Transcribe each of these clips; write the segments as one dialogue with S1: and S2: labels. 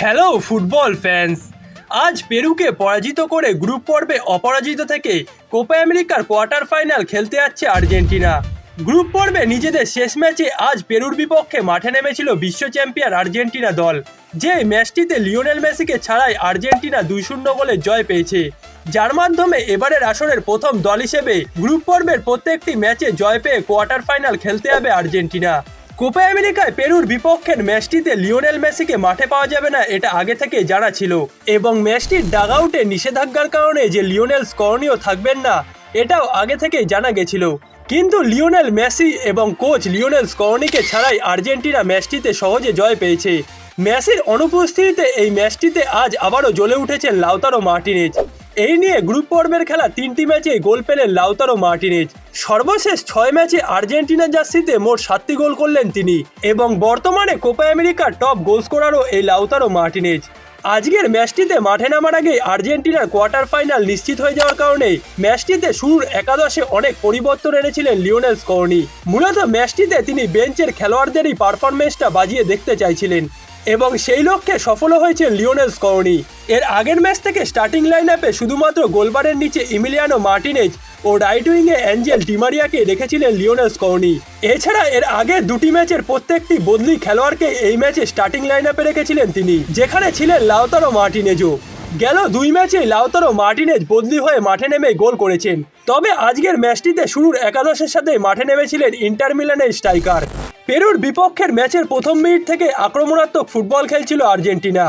S1: Hello football fans আজ পেরুকে পরাজিত করে গ্রুপ পর্বে অপরাজিত থেকে কোপা আমেরিকার কোয়ার্টার ফাইনাল খেলতে যাচ্ছে আর্জেন্টিনা। গ্রুপ পর্বে নিজেদের শেষ ম্যাচে আজ পেরুর বিপক্ষে মাঠে নেমেছিল বিশ্ব চ্যাম্পিয়ন আর্জেন্টিনা দল। যে ম্যাচটিতে লিওনেল মেসিকে ছাড়াই আর্জেন্টিনা দুই শূন্য গোলে জয় পেয়েছে। যার মাধ্যমে এবারের আসরের প্রথম দল হিসেবে গ্রুপ পর্বের প্রত্যেকটি ম্যাচে জয় পেয়ে কোয়ার্টার ফাইনাল খেলতে হবে আর্জেন্টিনা। কোপা আমেরিকায় পেরুর বিপক্ষের ম্যাচটিতে লিওনেল মেসিকে মাঠে পাওয়া যাবে না, এটা আগে থেকে জানা ছিল। এবং ম্যাচটির ডাগ আউটে নিষেধাজ্ঞার কারণে যে লিওনেল স্করণীয় থাকবেন না, এটাও আগে থেকেই জানা গেছিল। কিন্তু লিওনেল মেসি এবং কোচ লিওনেল স্করনিকে ছাড়াই আর্জেন্টিনা ম্যাচটিতে সহজে জয় পেয়েছে। মেসির অনুপস্থিতিতে এই ম্যাচটিতে আজ আবারও জ্বলে উঠেছেন লাউতারো মার্টিনেজ। এই নিয়ে গ্রুপ পর্বের খেলা তিনটি ম্যাচে গোল পেলেন লাউতারো মার্টিনেজ। সর্বশেষ ছয় ম্যাচে আর্জেন্টিনা জার্সিতে মোট সাতটি গোল করলেন তিনি এবং বর্তমানে কোপা আমেরিকার টপ গোল স্কোরারও এই লাউতারো মার্টিনেজ। আজকের ম্যাচটিতে মাঠে নামার আগে আর্জেন্টিনার কোয়ার্টার ফাইনাল নিশ্চিত হয়ে যাওয়ার কারণে ম্যাচটিতে শুরুর একাদশে অনেক পরিবর্তন এনেছিলেন লিওনেল স্কর্নি। মূলত ম্যাচটিতে তিনি বেঞ্চের খেলোয়াড়দেরই পারফরমেন্সটা বাজিয়ে দেখতে চাইছিলেন। এবং সেই লক্ষ্যে সফলও হয়েছে লিওনেল স্কর্নি এর আগের ম্যাচ থেকে স্টার্টিং লাইন আপে শুধুমাত্র গোলবারের নিচে ইমিলিয়ানো মার্টিনেজ ও রাইট উইংয়ে অ্যাঞ্জেল ডিমারিয়াকে রেখেছিলেন লিওনেল স্কর্নি এছাড়া এর আগে দুটি ম্যাচের প্রত্যেকটি বদলি খেলোয়াড়কে এই ম্যাচে স্টার্টিং লাইন আপে রেখেছিলেন তিনি, যেখানে ছিলেন লাউতারো মার্টিনেজও। গেল দুই ম্যাচে লাউতারো মার্টিনেজ বদলি হয়ে মাঠে নেমে গোল করেছেন। তবে আজকের ম্যাচটিতে শুরুর একাদশের সাথে মাঠে নেমেছিলেন ইন্টার মিলানের স্ট্রাইকার। পেরুর বিপক্ষের ম্যাচের প্রথম মিনিট থেকে আক্রমণাত্মক ফুটবল খেলছিল আর্জেন্টিনা।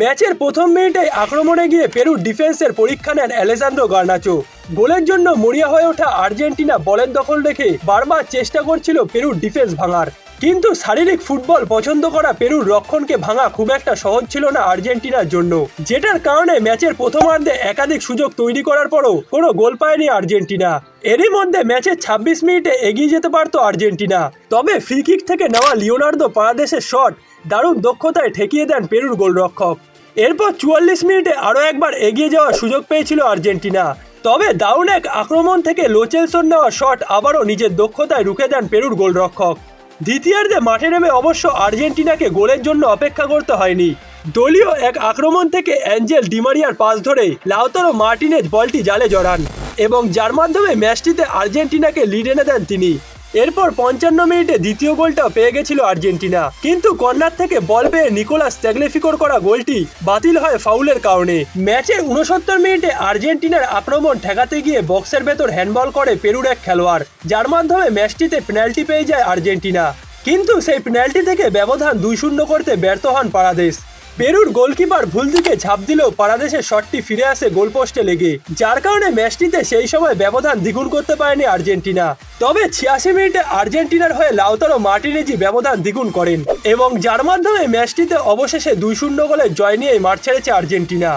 S1: ম্যাচের প্রথম মিনিটে আক্রমণে গিয়ে পেরুর ডিফেন্সের পরীক্ষা নেন অ্যালেসান্দ্রো গার্নাচো। গোলের জন্য মরিয়া হয়ে ওঠা আর্জেন্টিনা বলের দখল রেখে বারবার চেষ্টা করছিল পেরুর ডিফেন্স ভাঙার। কিন্তু শারীরিক ফুটবল পছন্দ করা পেরুর রক্ষণকে ভাঙা খুব একটা সহজ ছিল না আর্জেন্টিনার জন্য। যেটার কারণে ম্যাচের প্রথমার্ধে একাধিক সুযোগ তৈরি করার পরও কোনো গোল পায়নি আর্জেন্টিনা। এরই মধ্যে ম্যাচের ছাব্বিশ মিনিটে এগিয়ে যেতে পারত আর্জেন্টিনা। তবে ফ্রি কিক থেকে নেওয়া লিওনার্দো পারাদেশের শট দারুণ দক্ষতায় ঠেকিয়ে দেন পেরুর গোলরক্ষক। এরপর চুয়াল্লিশ মিনিটে আরও একবার এগিয়ে যাওয়ার সুযোগ পেয়েছিল আর্জেন্টিনা। তবে দারুণ এক আক্রমণ থেকে লোচেলসন নেওয়া শট আবারও নিজের দক্ষতায় রুখে দেন পেরুর গোলরক্ষক। দ্বিতীয়ার্ধে মাঠে নেমে অবশ্য আর্জেন্টিনাকে গোলের জন্য অপেক্ষা করতে হয়নি। দলীয় এক আক্রমণ থেকে অ্যাঞ্জেল ডিমারিয়ার পাস ধরে লাউতারো মার্টিনেজ বলটি জালে জড়ান এবং যার মাধ্যমে ম্যাচটিতে আর্জেন্টিনাকে লিড এনে দেন তিনি। এরপর পঞ্চান্ন মিনিটে দ্বিতীয় গোলটাও পেয়ে গেছিল আর্জেন্টিনা। কিন্তু কর্নার থেকে বল পেয়ে নিকোলাস ত্যাগলেফিকোর করা গোলটি বাতিল হয় ফাউলের কারণে। ম্যাচের উনসত্তর মিনিটে আর্জেন্টিনার আক্রমণ ঠেকাতে গিয়ে বক্সের ভেতর হ্যান্ডবল করে পেরুর এক খেলোয়াড়। যার মাধ্যমে ম্যাচটিতে পেনাল্টি পেয়ে যায় আর্জেন্টিনা। কিন্তু সেই পেনাল্টি থেকে ব্যবধান দুই শূন্য করতে ব্যর্থ হন পারাদেশ। পেরুর গোলকিপার ভুল দিকে ঝাঁপ দিলেও পারাদেশের শটটি ফিরে আসে গোলপোস্টে লেগে, যার কারণে ম্যাচটিতে সেই সময় ব্যবধান দ্বিগুণ করতে পারেনি আর্জেন্টিনা। তবে ছিয়াশি মিনিটে আর্জেন্টিনার হয়ে লাউতারো মার্টিনেজি ব্যবধান দ্বিগুণ করেন এবং যার মাধ্যমে ম্যাচটিতে অবশেষে দুই শূন্য গোলে জয় নিয়ে মাঠ ছেড়েছে আর্জেন্টিনা।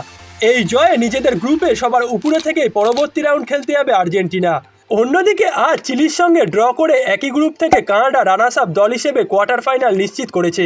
S1: এই জয়ে নিজেদের গ্রুপে সবার উপরে থেকেই পরবর্তী রাউন্ড খেলতে যাবে আর্জেন্টিনা। অন্যদিকে আজ চিলির সঙ্গে ড্র করে একই গ্রুপ থেকে কানাডা রানার্স আপ দল হিসেবে কোয়ার্টার ফাইনাল নিশ্চিত করেছে।